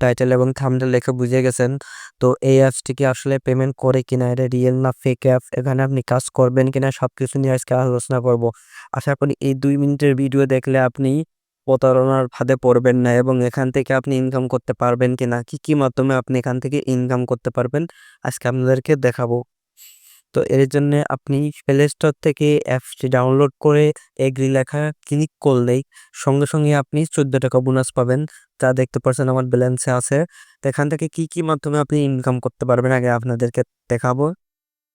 Title এবং thumbnail দেখে বুঝে গেছেন। তো এই অ্যাপসটি কি আসলে পেমেন্ট করে কিনা, এটা রিয়েল না ফেক অ্যাপ, এখানে আপনি কাজ করবেন কিনা সব কিছু নিয়ে আজকে আলোচনা করব। আশা করি এই দুই মিনিটের ভিডিও দেখলে আপনি প্রতারণার ফাঁদে পড়বেন না এবং এখান থেকে আপনি ইনকাম করতে পারবেন কি না কী কী মাধ্যমে আপনি এখান থেকে ইনকাম করতে পারবেন আজকে আপনাদেরকে দেখাবো। তো এর জন্যে আপনি প্লে স্টোর থেকে অ্যাপসটি ডাউনলোড করে এগ্রি লেখা ক্লিক করলেই সঙ্গে, সঙ্গে আপনি চোদ্দ টাকা বোনাস পাবেন। যা দেখতে পারছেন আমার ব্যালেন্সে আছে। এখান থেকে কি, কি মাধ্যমে আপনি ইনকাম করতে পারবেন আগে আপনাদেরকে দেখাবো।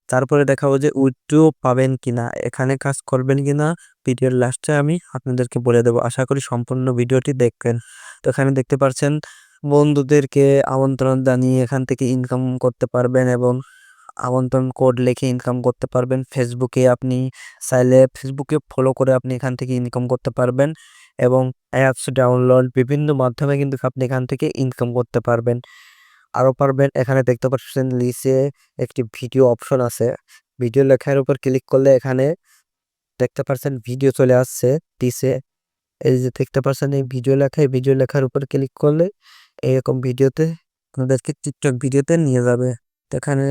তারপরে দেখাবো যে উইথড্র পাবেন কিনা, এখানে কাজ করবেন কিনা ভিডিওর লাস্টে আমি আপনাদেরকে বলে দেবো। আশা করি সম্পূর্ণ ভিডিওটি দেখবেন। তো এখানে দেখতে পারছেন বন্ধুদেরকে আমন্ত্রণ জানিয়ে এখান থেকে ইনকাম করতে পারবেন এবং আমন্ত্রণ কোড লিখে ইনকাম করতে পারবেন। ফেসবুকে আপনি চাইলে ফেসবুকে ফলো করে আপনি এখান থেকে ইনকাম করতে পারবেন এবং অ্যাপস ডাউনলোড বিভিন্ন মাধ্যমে কিন্তু আপনি এখান থেকে ইনকাম করতে পারবেন। আরও পারবেন এখানে দেখতে পাচ্ছেন লিসে একটি ভিডিও অপশন আছে। ভিডিও লেখার উপর ক্লিক করলে এখানে দেখতে পারছেন ভিডিও চলে আসছে নিচে। এই যে দেখতে পারছেন এই ভিডিও লেখা, এই ভিডিও লেখার উপর ক্লিক করলে এরকম ভিডিওতে আপনাদেরকে টিকটক ভিডিওতে নিয়ে যাবে। এখানে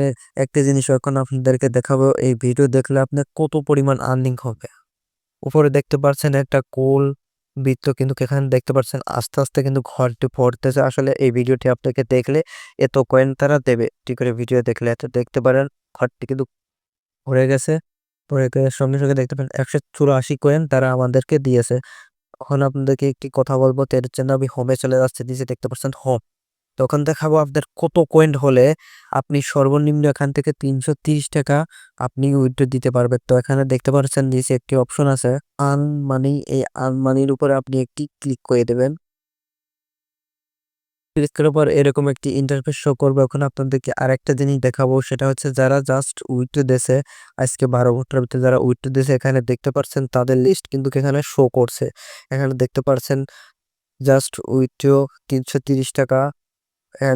একটা জিনিস এখন আপনাদেরকে দেখাবো এই ভিডিও দেখলে আপনার কত পরিমাণ আর্নিং হবে। উপরে দেখতে পারছেন একটা কোল বৃত্ত কিন্তু এখানে দেখতে পারছেন আস্তে, আস্তে কিন্তু ঘরটি ভরতেছে। আসলে এই ভিডিওটি আপনাকে দেখলে এত কয়েন তারা দেবে। ঠিক করে ভিডিও দেখলে এত দেখতে পারেন ঘরটি কিন্তু ভরে গেছে। পরে সঙ্গে, সঙ্গে দেখতে পারেন একশো চুরাশি কয়েন তারা আমাদেরকে দিয়েছে। এখন আপনাদেরকে একটি কথা বলব তো এর জন্য আমি হোমে চলে যাচ্ছি নিচে দেখতে পাচ্ছেন হোম। তখন দেখাবো আপনার কত কয়েন হলে আপনি সর্বনিম্ন এখান থেকে তিনশো টাকা আপনি উইথড্র দিতে পারবেন। তো এখানে দেখতে পাচ্ছেন নিচে একটি অপশন আছে আর্ন মানি এই আর্ন মানির উপরে আপনি একটি ক্লিক করে দেবেন। ক্লিক করার পর এরকম একটি ইন্টারফেস শো করবে। এখন আপনাদেরকে আরেকটা জিনিস দেখাবো, সেটা হচ্ছে যারা জাস্ট উইথড্র দেশে আজকে বারো ঘণ্টার ভিতরে যারা উইথড্র দিয়েছে, এখানে দেখতে পাচ্ছেন তাদের লিস্ট কিন্তু এখানে শো করছে। এখানে দেখতে পাচ্ছেন জাস্ট উইথড্র তিনশো টাকা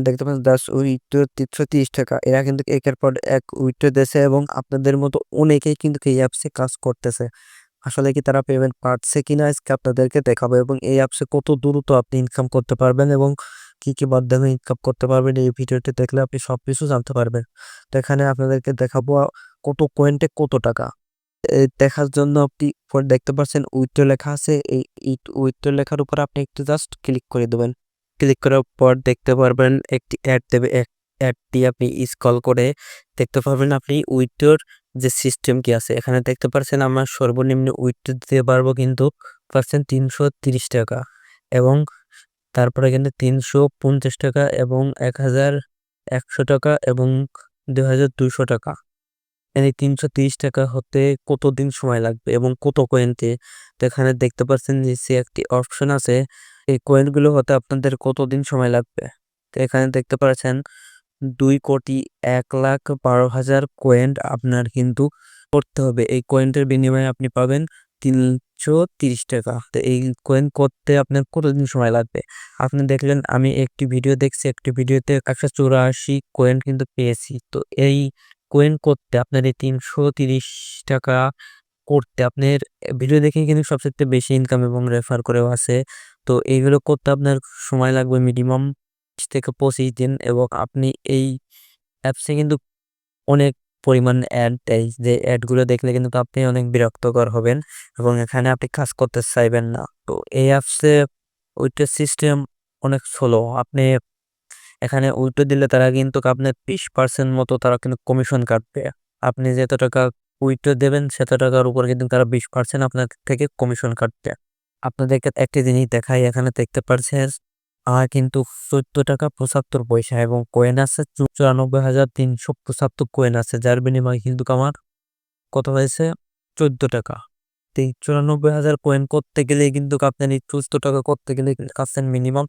দেখতে পাচ্ছেন জাস্ট উইথড্র তিনশো তিরিশ টাকা এরা কিন্তু একের পর এক উইথড্র দিয়েছে এবং আপনাদের মতো অনেকেই কিন্তু এই অ্যাপসে কাজ করতেছে। আসলে কি তারা পেমেন্ট পাচ্ছে কিনা আজকে আপনাদেরকে দেখাবো এবং এই অ্যাপসে কত দ্রুত আপনি ইনকাম করতে পারবেন এবং কি, কি মাধ্যমে ইনকাম করতে পারবেন এই ভিডিওটি দেখলে আপনি সব কিছু জানতে পারবেন। তো এখানে আপনাদেরকে দেখাবো কত কয়েন্টে কত টাকা। দেখার জন্য আপনি দেখতে পাচ্ছেন উইথড্র লেখা আছে এই উইথড্র লেখার উপর আপনি একটু জাস্ট ক্লিক করে দেবেন। ক্লিক করার পর দেখতে পারবেন একটি অ্যাড দেবে। অ্যাডটি আপনি স্ক্রল করে দেখতে পারবেন আপনি উইথড্রর যে সিস্টেম কি আছে। এখানে দেখতে পারছেন আমার সর্বনিম্ন উইথড্র দিতে পারব কিন্তু পারছেন তিনশো টাকা এবং তারপরে কিন্তু তিনশো পঞ্চাশ টাকা এবং এক হাজার একশো টাকা এবং দু হাজার দুইশো টাকা। এই তিনশো তিরিশ টাকা হতে কত দিন সময় লাগবে এবং কত কয়েনতে তো? এখানে দেখতে পাচ্ছেন নিচে একটি অপশন আছে। এই কয়েনগুলো হতে আপনাদের কতদিন সময় লাগবে? তো এখানে দেখতে পাচ্ছেন, দুই কোটি এক লাখ বারো হাজার কয়েন আপনার কিন্তু করতে হবে। এই কয়েনটার বিনিময়ে আপনি পাবেন তিনশো তিরিশ টাকা। তো এই কয়েন করতে আপনার কতদিন সময় লাগবে? আপনি দেখলেন, আমি একটি ভিডিও দেখছি, একটি ভিডিওতে একশো চুরাশি কয়েন কিন্তু পেয়েছি। তো এই কয়েন করতে আপনার এই তিনশো তিরিশ টাকা করতে। আপনার ভিডিও দেখে কিন্তু সবচেয়ে বেশি ইনকাম এবং রেফার করেও আছে। তো এইগুলো করতে আপনার সময় লাগবে মিনিমাম থেকে পঁচিশ দিন এবং আপনি এই অ্যাপসে কিন্তু অনেক পরিমাণ অ্যাড দেয়। যে অ্যাডগুলো দেখলে কিন্তু আপনি অনেক বিরক্তকর হবেন এবং এখানে আপনি কাজ করতে চাইবেন না। তো এই অ্যাপসে ওইটা সিস্টেম অনেক স্লো আপনি এখানে উল্টো দিলে তারা কিন্তু আপনার বিশ পার্সেন্ট মতো তারা কিন্তু কমিশন কাটবে। আপনি যত টাকা উইথড্র দেবেন, সেত টাকার উপর কিন্তু তারা বিশ পার্সেন্ট আপনার থেকে কমিশন কাটবে। আপনাদেরকে একটি জিনিস দেখাই, এখানে দেখতে পাচ্ছেন আর কিন্তু চোদ্দ টাকা পঁচাত্তর পয়সা এবং কয়েন আছে, চুরানব্বই হাজার তিনশো পঁচাত্তর কয়েন আছে, যার বিনিময়ে কিন্তু আমার কত হয়েছে? চোদ্দ টাকা। এই চুরানব্বই হাজার কয়েন করতে গেলে কিন্তু আপনার এই চোদ্দ টাকা করতে গেলে কাছেন মিনিমাম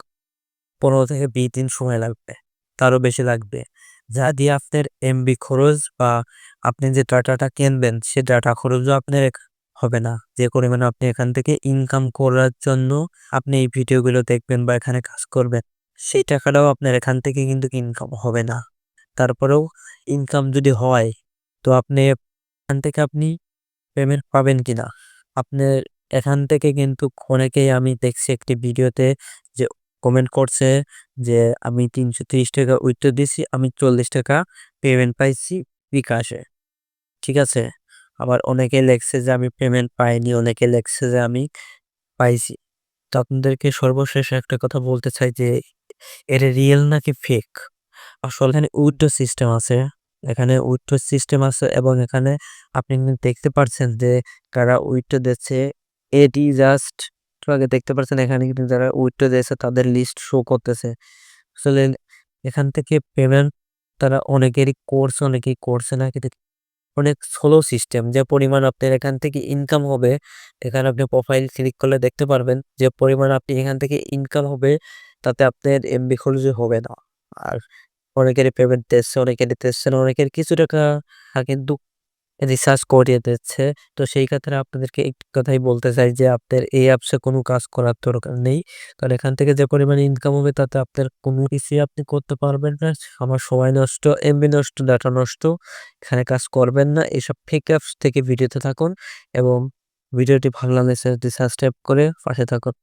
পনেরো থেকে বিশ দিন সময় লাগবে, তারও বেশি লাগবে। যা দিয়ে আপনার এমবি খরচ বা আপনি যে ডাটাটা কিনবেন, সে ডাটা খরচও আপনার হবে না। যে পরিমাণে আপনি এখান থেকে ইনকাম করার জন্য আপনি এই ভিডিওগুলো দেখবেন বা এখানে কাজ করবেন, সেই টাকাটাও আপনার এখান থেকে কিন্তু ইনকাম হবে না। তারপরেও ইনকাম যদি হয়, তো আপনি এখান থেকে আপনি পেমেন্ট পাবেন কিনা? আপনার এখান থেকে কিন্তু অনেকেই আমি দেখছি একটি ভিডিওতে যে কমেন্ট করছে যে, আমি তিনশো তিরিশ টাকা উইথড্র দিছি আমি চল্লিশ টাকা পেমেন্ট পাইছি বিকাশে। ঠিক আছে? আবার অনেকে লেখছে যে, আমি পেমেন্ট পাইনি। অনেকে লেখছে যে, আমি পাইছি। তো আপনাদেরকে সর্বশেষ একটা কথা বলতে চাই যে, এটা রিয়েল নাকি ফেক আসলে এখানে উইথড্র সিস্টেম আছে। এখানে উইথড্র সিস্টেম আছে এবং এখানে আপনি দেখতে পারছেন যে, কারা উইথড্র দিচ্ছে, এটি জাস্ট আগে দেখতে পাচ্ছেন এখানে কিন্তু যারা উইথড্র দিয়েছে, তাদের লিস্ট শো করতেছে। আসলে এখান থেকে পেমেন্ট তারা অনেকেরই করছে অনেকেই করছে না, কিন্তু অনেক স্লো সিস্টেম যে পরিমাণ আপনার এখান থেকে ইনকাম হবে, এখানে আপনি প্রোফাইল ক্লিক করলে দেখতে পারবেন, যে পরিমাণ আপনি এখান থেকে ইনকাম হবে, তাতে আপনার এমবি খরচ হবে না। আর অনেকেরই পেমেন্ট দিচ্ছে অনেকেরই দিচ্ছে না, অনেকের কিছু টাকা কিন্তু রিসার্চ করিয়ে দিচ্ছে। তো সেই ক্ষেত্রে আপনাদেরকে একটি কথাই বলতে চাই যে, আপনার এই অ্যাপসে কোনো কাজ করার দরকার নেই। কারণ এখান থেকে যে পরিমাণ ইনকাম হবে, তাতে আপনার কোনো কিছুই আপনি করতে পারবেন না। আমার সময় নষ্ট এমবি নষ্ট ডাটা নষ্ট, এখানে কাজ করবেন না। এইসব ফেক অ্যাপস থেকে ভিডিওতে থাকুন এবং ভিডিওটি ভালো লাগলে সাবস্ক্রাইব করে পাশে থাকুন।